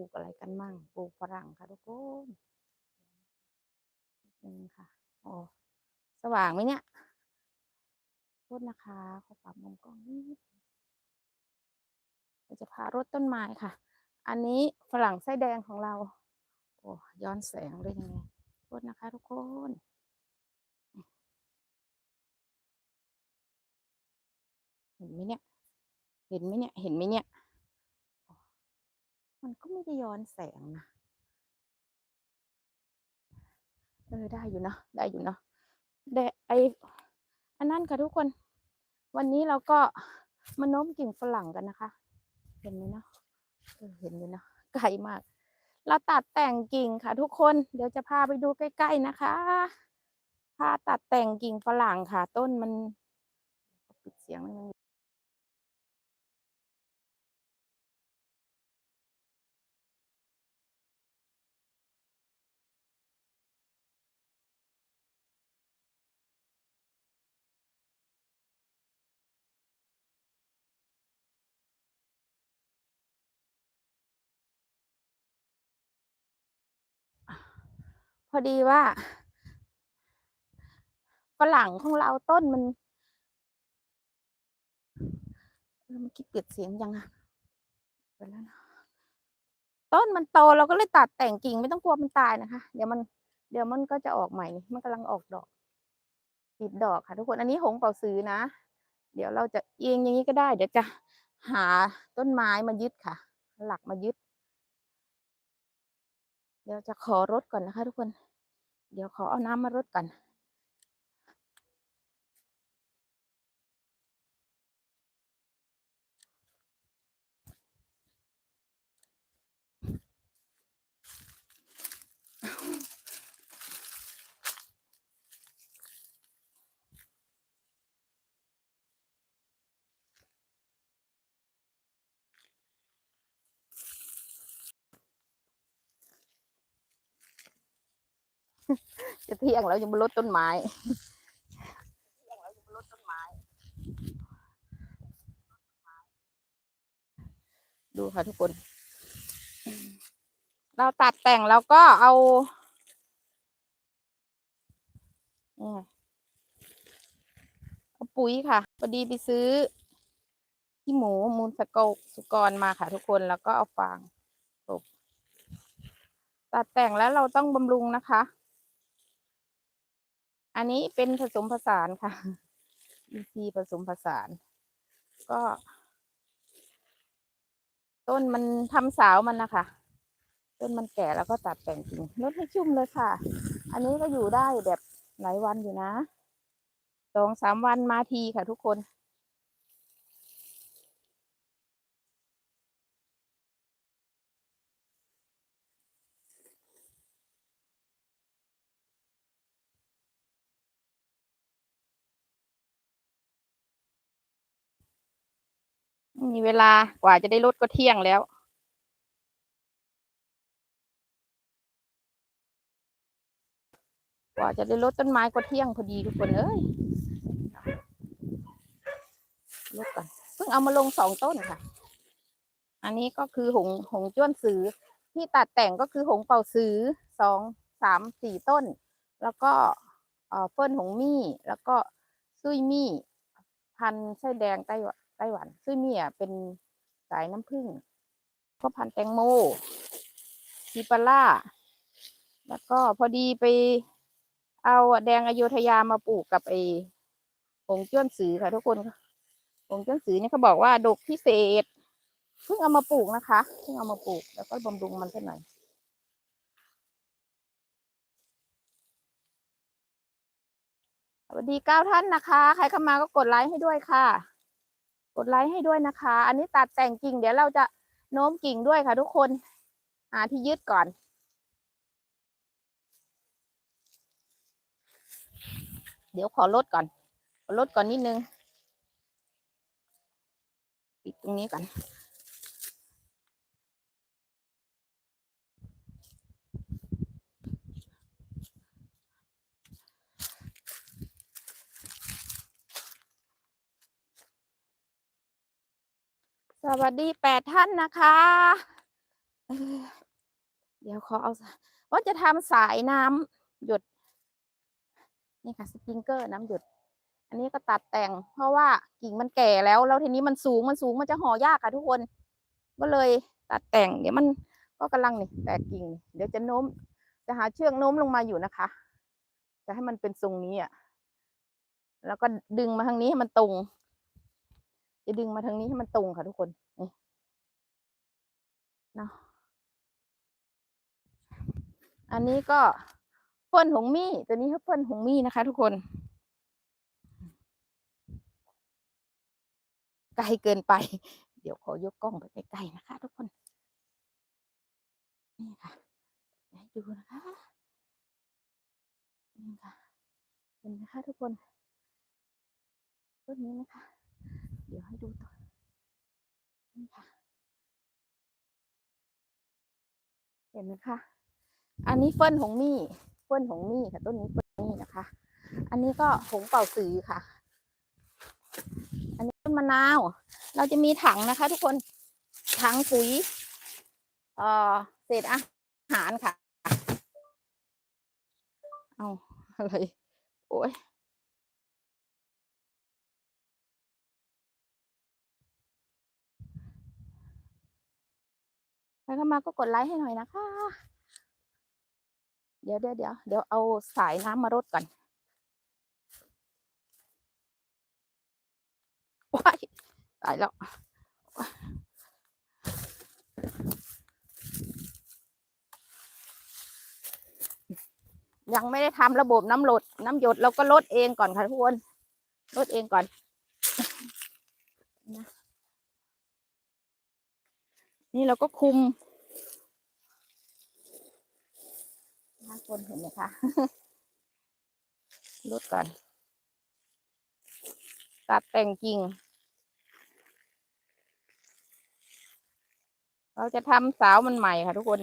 ลูกอะไรกันมั่ง ปลูกฝรั่งค่ะทุกคนนี่ค่ะ โอ้สว่างไหมเนี่ยโทษนะคะ ขอปรับมุมกล้องนิดเราจะพารถต้นไม้ค่ะ อันนี้ฝรั่งไส้แดงของเรา โอ้ย้อนแสงได้ยังไงโทษนะคะทุกคนเห็นไหมเนี่ย เห็นไหมเนี่ย เห็นไหมเนี่ย มันก็ไม่ได้ย้อนแสงนะเออได้อยู่เนาะได้อยู่เนาะแดะไออันนั้นค่ะทุกคน วันนี้เราก็มาโน้มกิ่งฝรั่งกันนะคะ เห็นไหมเนาะเออเห็นอยู่เนาะไกลมาก เราตัดแต่งกิ่งค่ะ ทุกคนเดี๋ยวจะพาไปดูใกล้ๆนะคะพาตัดแต่งกิ่งฝรั่งค่ะ ต้นมันปิดเสียงมัน พอดีว่าฝรั่งของเราต้นมันเออเมื่อกี้เปิดเสียงยังอะเปิดแล้วนะต้นมันโตเราก็เลยตัดแต่งกิ่งไม่ต้องกลัวมันตายนะคะ เดี๋ยวมัน เดี๋ยวมันก็จะออกใหม่นี่มันกำลังออกดอกติดดอกค่ะ ทุกคนอันนี้หงเป่าซื้อนะ เดี๋ยวเราจะเอียงอย่างนี้ก็ได้ เดี๋ยวจะหาต้นไม้มายึดค่ะ หลักมายึด เดี๋ยวจะขอรถก่อนนะคะทุกคน เดี๋ยวขอเอาน้ำมารดก่อน จะเที่ยงแล้วยังบนรถต้นไม้ดูค่ะทุกคน เราตัดแต่งแล้วก็เอาเอาปุ๋ยค่ะพอดีไปซื้อ ที่หมูมูลสกสุกรมาค่ะทุกคนแล้วก็เอาฟางกลบตัดแต่งแล้วเราต้องบำรุงนะคะ อันนี้เป็นผสมผสานค่ะ EC ผสมผสาน ก็ ต้นมันทำสาวมันนะคะต้นมันแก่แล้วก็ตัดแต่งกิ่งลดให้ชุ่มเลยค่ะ อันนี้ก็อยู่ได้แบบหลายวันอยู่นะสองสามวันมาทีค่ะทุกคน มีเวลากว่าจะได้ลดก็เที่ยงแล้วกว่าจะได้ลดต้นไม้ก็เที่ยงพอดีทุกคนเอ้ยลดก่อนเพิ่งเอามาลงสองต้นค่ะ อันนี้ก็คือหงหงจ้วนสือ ที่ตัดแต่งก็คือหงเป่าสือสองสามสี่ต้น แล้วก็เอ่อเฟิ่นหงมี่ แล้วก็ซุยมี่ พันไส้แดงไต้หวัน ไต้หวันซุยมี่อะเป็นสายน้ำผึ้งก็พันแตงโมซีปาร่า แล้วก็พอดีไปเอาแดงอโยธยามาปลูกกับไอ้ผงจ้วนสือค่ะทุกคนผงจ้วนสือเนี่ยเขาบอกว่าดกพิเศษ เพิ่งเอามาปลูกนะคะเพิ่งเอามาปลูกแล้วก็บำรุงมันสักหน่อยสวัสดีเก้าท่านนะคะ ใครเข้ามาก็กดไลค์ให้ด้วยค่ะ กดไลค์ให้ด้วยนะคะ อันนี้ตัดแต่งกิ่ง เดี๋ยวเราจะโน้มกิ่งด้วยค่ะทุกคนหาที่ยืดก่อน เดี๋ยวขอลดก่อน ลดก่อนนิดนึง ปิดตรงนี้ก่อน สวัสดีแปดท่านนะคะ เดี๋ยวขอเอาว่าจะทำสายน้ำหยด นี่ค่ะสปริงเกอร์น้ำหยด อันนี้ก็ตัดแต่ง เพราะว่ากิ่งมันแก่แล้ว แล้วทีนี้มันสูงมันสูงมันจะห่อยากค่ะทุกคน ก็เลยตัดแต่ง เดี๋ยวมันก็กำลังนี่แตกกิ่ง เดี๋ยวจะโน้ม จะหาเชือกโน้มลงมาอยู่นะคะ จะให้มันเป็นทรงนี้อะ แล้วก็ดึงมาทางนี้ให้มันตรง จะดึงมาทางนี้ให้มันตรงค่ะทุกคนนี่เนาะอันนี้ก็เฟิ่นหงมี่ตัวนี้คือเฟิ่นหงมี่นะคะ ทุกคน ไกลเกินไป เดี๋ยวขอยกกล้องไปใกล้ๆนะคะ ทุกคน นี่ค่ะให้ดูนะคะนี่ค่ะเห็นไหมคะ ทุกคนต้นนี้นะคะ เดี๋ยวให้ดูต่อนี่ค่ะ เห็นไหมคะ อันนี้เฟิ่นหงมี่ เฟิ่นหงมี่ค่ะ ต้นนี้เฟิ่นมี่นะคะ อันนี้ก็หงเป่าสือค่ะ อันนี้ต้นมะนาว เราจะมีถังนะคะ ทุกคน ถังปุ๋ย เอ่อ เศษอาหารค่ะ เอาอะไร โอ้ย ครเข้ามาก็กดไลค์ให้หน่อยนะคะ เดี๋ยวเดี๋ยวเดี๋ยวเดี๋ยวเอาสายน้ำมารดก่อนว้ายตายแล้วยังไม่ได้ทำระบบน้ำหลดน้ำหยดเราก็ลดเองก่อนค่ะทุกคนลดเองก่อนนะ นี่เราก็คุมทุกคนเห็นไหมคะลดก่อน ตัดแต่งกิ่ง เราจะทำสาวมันใหม่ค่ะทุกคน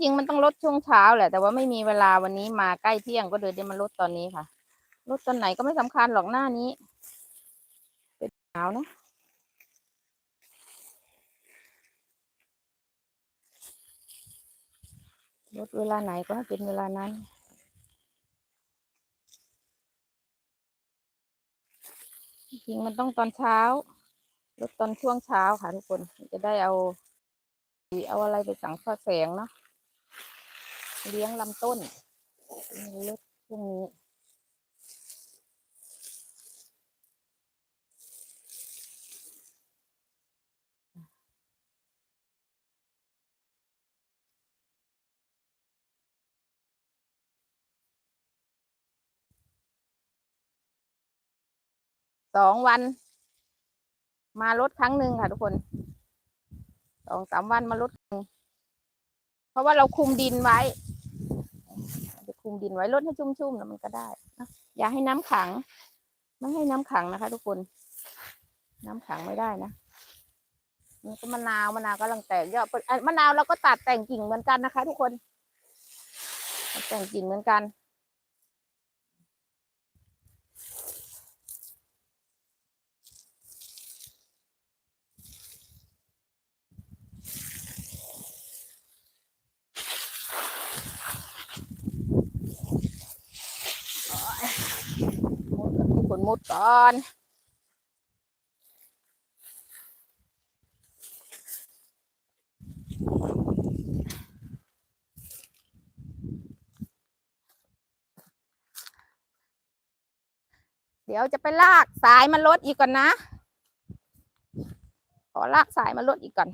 จริงมันต้องลดช่วงเช้าแหละ แต่ว่าไม่มีเวลาวันนี้มาใกล้เที่ยงก็เลยได้มาลดตอนนี้ค่ะ ลดตอนไหนก็ไม่สำคัญหรอกหน้านี้ เป็นหนาวนะลดเวลาไหนก็เป็นเวลานั้นจริงมันต้องตอนเช้าลดตอนช่วงเช้าค่ะทุกคนจะได้เอา เอาอะไรไปสังเคราะห์แสงเนาะ เลี้ยงลำต้นลดช่วงนี้สองวัน มา ลด ครั้งหนึ่งค่ะ ทุกคนสองสามวันมา ลดหนึ่งเพราะว่าเราคุมดินไว้ คุมดินไว้ลดให้ชุ่มๆนะมันก็ได้นะอย่าให้น้ำขัง ไม่ให้น้ำขังนะคะ ทุกคน น้ำขังไม่ได้นะนี่ก็มะนาวมะนาวกำลังแตกยอดอะมะนาวเราก็ตัดแต่งกิ่งเหมือนกันนะคะ ทุกคน แต่งกิ่งเหมือนกัน มุดทุกค นมุดก่อน เดี๋ยวจะไปลากสายมาลดอีกก่อนนะ ขอลากสายมาลดอีกก่อน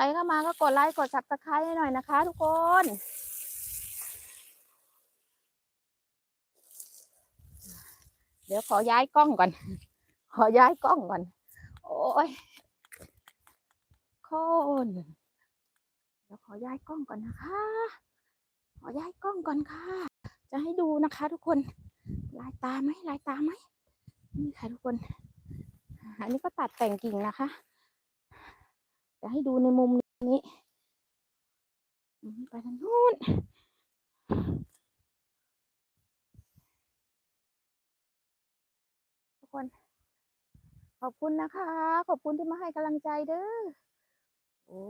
รเข้ามาก็กดไลค์กด subscribe ให้หน่อยนะคะ ทุกคนเดี๋ยวขอย้ายกล้องก่อน ขอย้ายกล้องก่อน โอ้ยโคนเดี๋ยวขอย้ายกล้องก่อนนะคะ ขอย้ายกล้องก่อนค่ะ จะให้ดูนะคะ ทุกคน ลายตาไหมลายตาไหมนี่ค่ะทุกคน อันนี้ก็ตัดแต่งกิ่งนะคะ จะให้ดูในมุมนี้ไปทางนู้นทุกคน ขอบคุณนะคะ ขอบคุณที่มาให้กำลังใจเด้อโอ้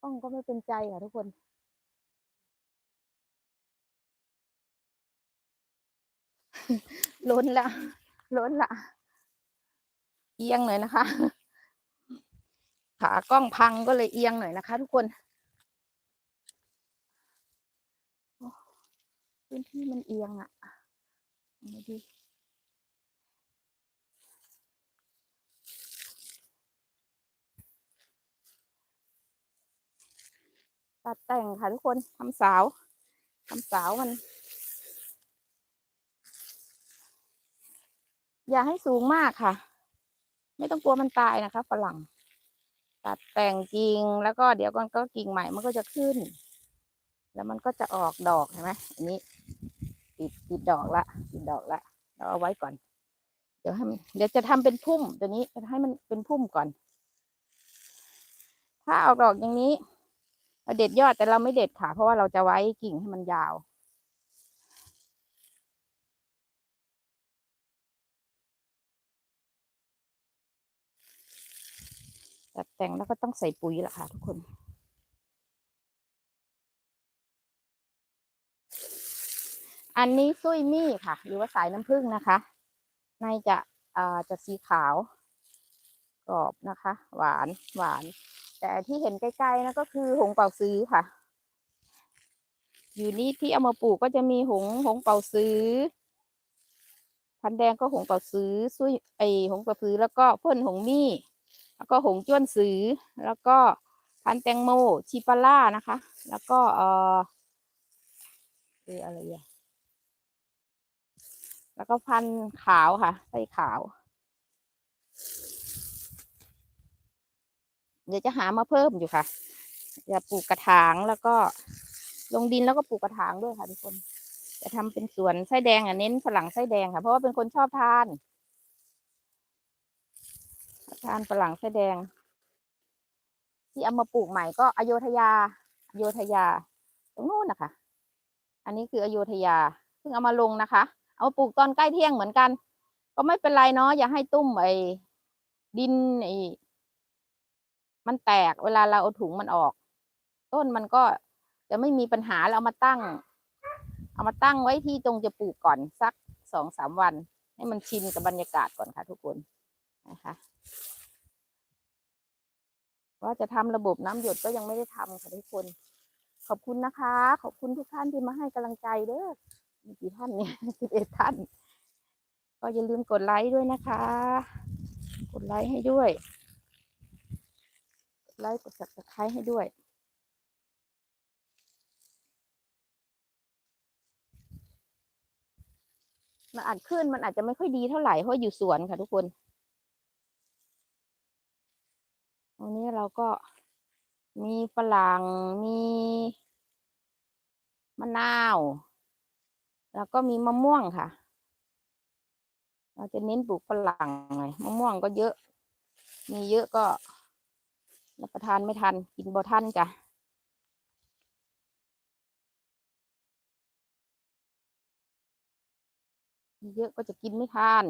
กล้องก็ไม่เป็นใจอะทุกคนล้นละล้นละเอียงหน่อยนะคะ ขากล้องพังก็เลยเอียงหน่อยนะคะ ทุกคนพื้นที่มันเอียงอะ่ะเอาดีตัดแต่งค่ะทุกคนทำสาวทำสาวมัน อย่าให้สูงมากค่ะ ไม่ต้องกลัวมันตายนะคะฝรั่ง ตัดแต่งกิ่งแล้วก็เดี๋ยวมันก็กิ่งใหม่มันก็จะขึ้น แล้วมันก็จะออกดอกเห็นไหมอันนี้ติดติดดอกละติดดอกละเราเอาไว้ก่อน เดี๋ยวให้เดี๋ยวจะทำเป็นพุ่มตัวนี้จะให้มันเป็นพุ่มก่อน ถ้าออกดอกอย่างนี้เราเด็ดยอดแต่เราไม่เด็ดค่ะ เพราะว่าเราจะไว้กิ่งให้มันยาว ตัดแต่งแล้วก็ต้องใส่ปุ๋ยละค่ะทุกคน อันนี้ซุยมี่ค่ะ หรือว่าสายน้ำผึ้งนะคะ ในจะอ่าจะสีขาวกรอบนะคะ หวานหวาน แต่ที่เห็นใกล้ๆนะก็คือหงเป่าซื้อค่ะ อยู่นี่ที่เอามาปลูกก็จะมีหงหงเป่าซื้อ พันแดงก็หงเป่าซื้อซุยไอหงเป่าซื้อแล้วก็เพ่นหงมี่ แล้วก็หงจ้วนสือ แล้วก็พันแตงโมชิปาล่านะคะ แล้วก็เออเอออะไรอะแล้วก็พันขาวค่ะไส้ขาว เดี๋ยวจะหามาเพิ่มอยู่ค่ะจะปลูกกระถางแล้วก็ลงดินแล้วก็ปลูกกระถางด้วยค่ะทุกคน จะทำเป็นสวนไส้แดงอะเน้นฝรั่งไส้แดงค่ะ เพราะว่าเป็นคนชอบทาน ทานฝรั่งไส้แดง ที่เอามาปลูกใหม่ก็อโยธยาอโยธยา ตรงนู้นนะคะ อันนี้คืออโยธยาเพิ่งเอามาลงนะคะ เอามาปลูกตอนใกล้เที่ยงเหมือนกัน ก็ไม่เป็นไรเนาะอย่าให้ตุ้มไอ้ดินไอ้มันแตกเวลาเราเอาถุงมันออก ต้นมันก็จะไม่มีปัญหาเราเอามาตั้ง เอามาตั้งไว้ที่ตรงจะปลูกก่อนสักสองสามวัน ให้มันชินกับบรรยากาศก่อนค่ะทุกคนนะคะ ว่าจะทำระบบน้ำหยดก็ยังไม่ได้ทำค่ะทุกคน ขอบคุณนะคะ ขอบคุณทุกท่านที่มาให้กำลังใจเด้อมีกี่ท่านเนี่ยสิบเอ็ดท่าน ก็อย่าลืมกดไลค์ด้วยนะคะ กดไลค์ให้ด้วย กดไลค์กด subscribe ให้ด้วยมันอาจขึ้นมันอาจจะไม่ค่อยดีเท่าไหร่เพราะอยู่สวนค่ะทุกคน วันนี้ เราก็มีฝรั่งมีมะนาว แล้วก็มีมะม่วงค่ะ เราจะเน้นปลูกฝรั่งหน่อยมะม่วงก็เยอะ มีเยอะก็รับประทานไม่ทัน กินบ่ทันจ้ะมีเยอะก็จะกินไม่ทัน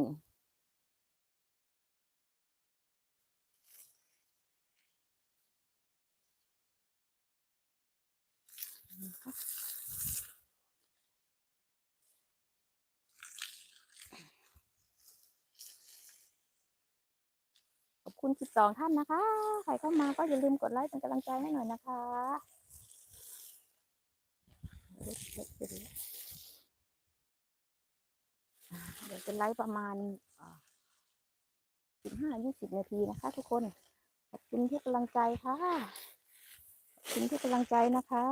ขอบคุณ12ท่านนะคะ ใครเข้ามาก็อย่าลืมกดไลค์เป็นกำลังใจให้หน่อยนะคะเดี๋ยวจะไลฟ์ประมาณ15-20นาทีนะคะ ทุกคน ขอบคุณที่กำลังใจค่ะขอบคุณที่กำลังใจนะคะ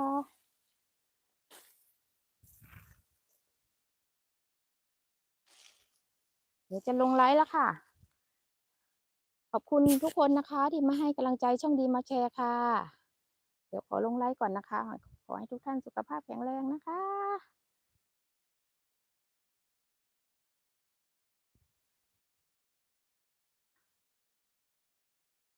เดี๋ยวจะลงไลฟ์แล้วค่ะ ขอบคุณทุกคนนะคะ ที่มาให้กำลังใจช่องดีมาแชร์ค่ะ เดี๋ยวขอลงไลฟ์ก่อนนะคะ ขอให้ทุกท่านสุขภาพแข็งแรงนะคะ